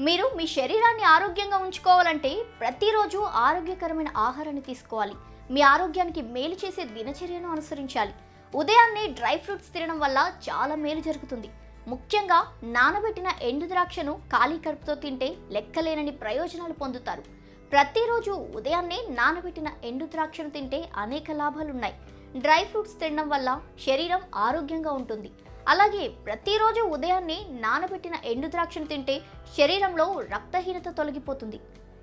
మీరు మీ శరీరాన్ని ఆరోగ్యంగా ఉంచుకోవాలంటే ప్రతిరోజు ఆరోగ్యకరమైన ఆహారాన్ని తీసుకోవాలి. మీ ఆరోగ్యానికి మేలు చేసే దినచర్యను అనుసరించాలి. ఉదయాన్నే డ్రై ఫ్రూట్స్ తినడం వల్ల చాలా మేలు జరుగుతుంది. ముఖ్యంగా నానబెట్టిన ఎండు ద్రాక్షను ఖాళీ కడుపుతో తింటే లెక్కలేనని ప్రయోజనాలు పొందుతారు. ప్రతిరోజు ఉదయాన్నే నానబెట్టిన ఎండు ద్రాక్షను తింటే అనేక లాభాలున్నాయి. డ్రై ఫ్రూట్స్ తినడం వల్ల శరీరం ఆరోగ్యంగా ఉంటుంది. అలాగే ప్రతిరోజు ఉదయాన్నే నానబెట్టిన ఎండు ద్రాక్షను తింటే శరీరంలో రక్తహీనత తొలగిపోతుంది.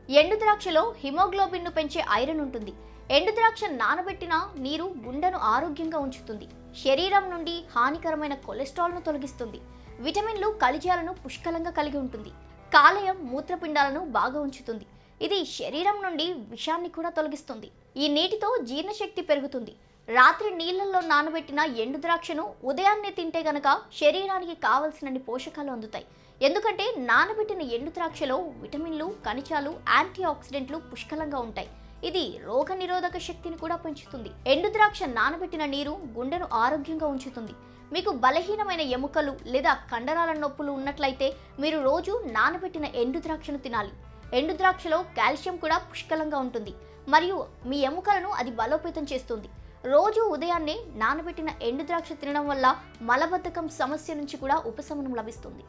ఎండు ద్రాక్షలో హిమోగ్లోబిన్ను పెంచే ఐరన్ ఉంటుంది. ఎండు ద్రాక్ష నానబెట్టిన నీరు గుండెను ఆరోగ్యంగా ఉంచుతుంది. శరీరం నుండి హానికరమైన కొలెస్ట్రాల్ను తొలగిస్తుంది. విటమిన్లు కలిజాలను పుష్కలంగా కలిగి ఉంటుంది. కాలేయం మూత్రపిండాలను బాగా ఉంచుతుంది. ఇది శరీరం నుండి విషాన్ని కూడా తొలగిస్తుంది. ఈ నీటితో జీర్ణశక్తి పెరుగుతుంది. రాత్రి నీళ్ళలో నానబెట్టిన ఎండు ద్రాక్షను ఉదయాన్నే తింటే గనక శరీరానికి కావలసినన్ని పోషకాలు అందుతాయి. ఎందుకంటే నానబెట్టిన ఎండు ద్రాక్షలో విటమిన్లు ఖనిజాలు యాంటీ ఆక్సిడెంట్లు పుష్కలంగా ఉంటాయి. ఇది రోగ నిరోధక శక్తిని కూడా పెంచుతుంది. ఎండు ద్రాక్ష నానబెట్టిన నీరు గుండెను ఆరోగ్యంగా ఉంచుతుంది. మీకు బలహీనమైన ఎముకలు లేదా కండరాల నొప్పులు ఉన్నట్లయితే మీరు రోజు నానబెట్టిన ఎండు ద్రాక్షను తినాలి. ఎండు ద్రాక్షలో కాల్షియం కూడా పుష్కలంగా ఉంటుంది. మరియు మీ ఎముకలను అది బలోపేతం చేస్తుంది. రోజు ఉదయాన్నే నానబెట్టిన ఎండు ద్రాక్ష తినడం వల్ల మలబద్ధకం సమస్య నుంచి కూడా ఉపశమనం లభిస్తుంది.